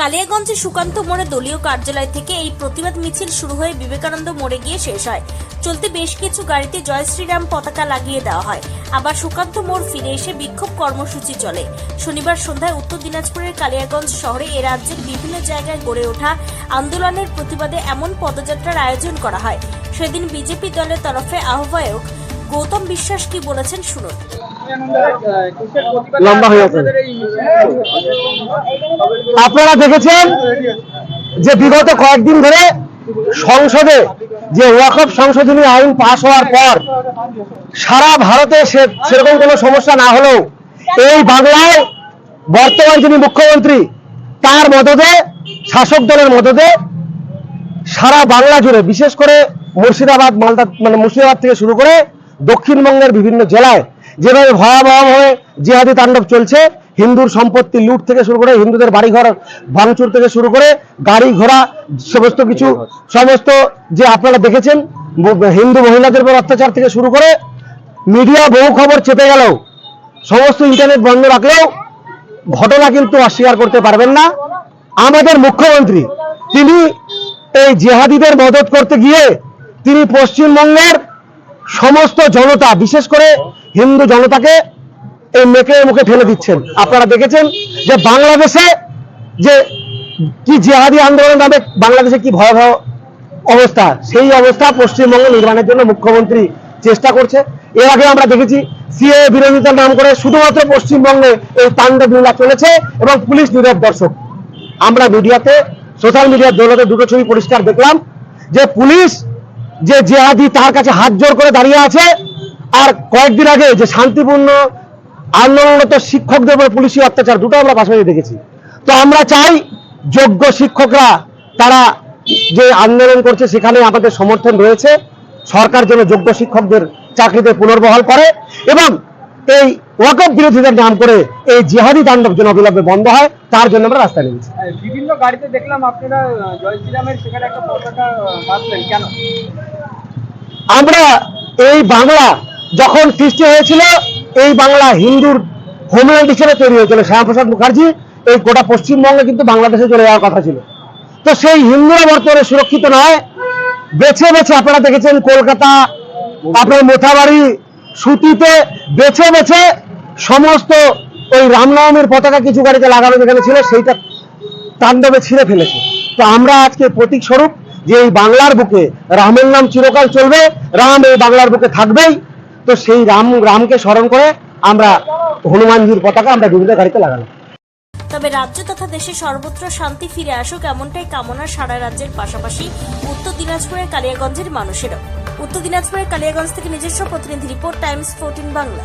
কালিয়াগঞ্জে সুকান্ত মোড়ে দলীয় কার্যালয় থেকে এই প্রতিবাদ মিছিল শুরু হয়ে বিবেকানন্দ মোড়ে গিয়ে শেষ হয়। চলতে বেশ কিছু গাড়িতে জয় শ্রীরাম পতাকা লাগিয়ে দেওয়া হয়। আবার সুকান্ত মোড় ফিরে এসে বিক্ষোভ কর্মসূচি চলে। শনিবার সন্ধ্যায় উত্তর দিনাজপুরের কালিয়াগঞ্জ শহরে এ রাজ্যের বিভিন্ন জায়গায় গড়ে ওঠা আন্দোলনের প্রতিবাদে এমন পদযাত্রার আয়োজন করা হয়। সেদিন বিজেপি দলের তরফে আহ্বায়ক গৌতম বিশ্বাস কি বলেছেন শুনুন। লম্বা হয়ে আছে। আপনারা দেখেছেন যে বিগত কয়েকদিন ধরে সংসদে যে ওয়াকফ সংশোধনী আইন পাশ হওয়ার পর সারা ভারতে সেরকম কোনো সমস্যা না হলেও এই বাংলায় বর্তমান যিনি মুখ্যমন্ত্রী, তার মদদে, শাসক দলের মদদে সারা বাংলা জুড়ে, বিশেষ করে মুর্শিদাবাদ, মালদা মানে মুর্শিদাবাদ থেকে শুরু করে দক্ষিণবঙ্গের বিভিন্ন জেলায় যেভাবে ভয়াবহভাবে জিহাদি তাণ্ডব চলছে, হিন্দুর সম্পত্তি লুট থেকে শুরু করে হিন্দুদের বাড়িঘর ভাঙচুর থেকে শুরু করে গাড়ি ঘোড়া, সমস্ত কিছু, সমস্ত যে আপনারা দেখেছেন, হিন্দু মহিলাদের উপর অত্যাচার থেকে শুরু করে মিডিয়া বহু খবর চেপে গেল সমস্ত ইন্টারনেট বন্ধ রাখলেও ঘটনা কিন্তু অস্বীকার করতে পারবেন না। আমাদের মুখ্যমন্ত্রী, তিনি এই জেহাদিদের মদত করতে গিয়ে তিনি পশ্চিমবঙ্গের সমস্ত জনতা, বিশেষ করে হিন্দু জনতাকে এই মেকে মুখে ঠেলে দিচ্ছেন। আপনারা দেখেছেন যে বাংলাদেশে যে কি জেহাদি আন্দোলন নামে বাংলাদেশে কি ভয়াবহ অবস্থা, সেই অবস্থা পশ্চিমবঙ্গে নির্মাণের জন্য মুখ্যমন্ত্রী চেষ্টা করছে। এর আগে আমরা দেখেছি সিএ বিরোধিতার নাম করে শুধুমাত্র পশ্চিমবঙ্গে এই তাণ্ডব লীলা চলেছে এবং পুলিশ নীরব দর্শক আমরা মিডিয়াতে, সোশ্যাল মিডিয়ার দৌলতে দুটো ছবি পরিষ্কার দেখলাম যে পুলিশ যে জেহাদি তার কাছে হাত জোর করে দাঁড়িয়ে আছে আর কয়েকদিন আগে যে শান্তিপূর্ণ আন্দোলনরত শিক্ষকদের উপর পুলিশি অত্যাচার দুটো আমরা পাশাপাশি দেখেছি। তো আমরা চাই যোগ্য শিক্ষকরা তারা যে আন্দোলন করছে সেখানে আমাদের সমর্থন রয়েছে। সরকার যেন যোগ্য শিক্ষকদের চাকরিতে পুনর্বহাল করে এবং এই ওয়াকফ বিরোধীদের নাম করে এই জিহাদি তাণ্ডব যেন অবিলম্বে বন্ধ হয় তার জন্য আমরা রাস্তায় নেমেছি। বিভিন্ন গাড়িতে দেখলাম আপনারা জয় শ্রীরামের সেখানে একটা পতাকা কেন? আমরা এই বাংলা যখন সৃষ্টি হয়েছিল, এই বাংলা হিন্দুর হোমল্যান্ড হিসেবে তৈরি হয়েছিল। শ্যামাপ্রসাদ মুখার্জি, এই গোটা পশ্চিমবঙ্গে কিন্তু বাংলাদেশে চলে যাওয়ার কথা ছিল। তো সেই হিন্দুরা বর্তমানে সুরক্ষিত নয়। বেছে বেছে আপনারা দেখেছেন কলকাতা, আপনার মোথাবাড়ি, সুতিতে বেছে বেছে সমস্ত ওই রামনবমীর পতাকা কিছু গাড়িতে লাগানো যেখানে ছিল, সেইটা তাণ্ডবে ছিঁড়ে ফেলেছে। তো আমরা আজকে প্রতীক স্বরূপ যে এই বাংলার বুকে রামের নাম চিরকাল চলবে, রাম এই বাংলার বুকে থাকবেই। তো সেই রাম, রামকে স্মরণ করে আমরা হনুমানজির পতাকা আমরা বিভিন্ন গাড়িতে লাগালাম। তবে রাজ্য তথা দেশে সর্বত্র শান্তি ফিরে আসুক এমনটাই কামনা সারা রাজ্যের পাশাপাশি উত্তর দিনাজপুরের কালিয়াগঞ্জের মানুষেরও। উত্তর দিনাজপুরের কালিয়াগঞ্জ থেকে নিজস্ব প্রতিনিধি রিপোর্ট, টাইমস, ফোরটিন বাংলা।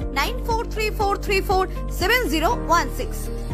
9434347016.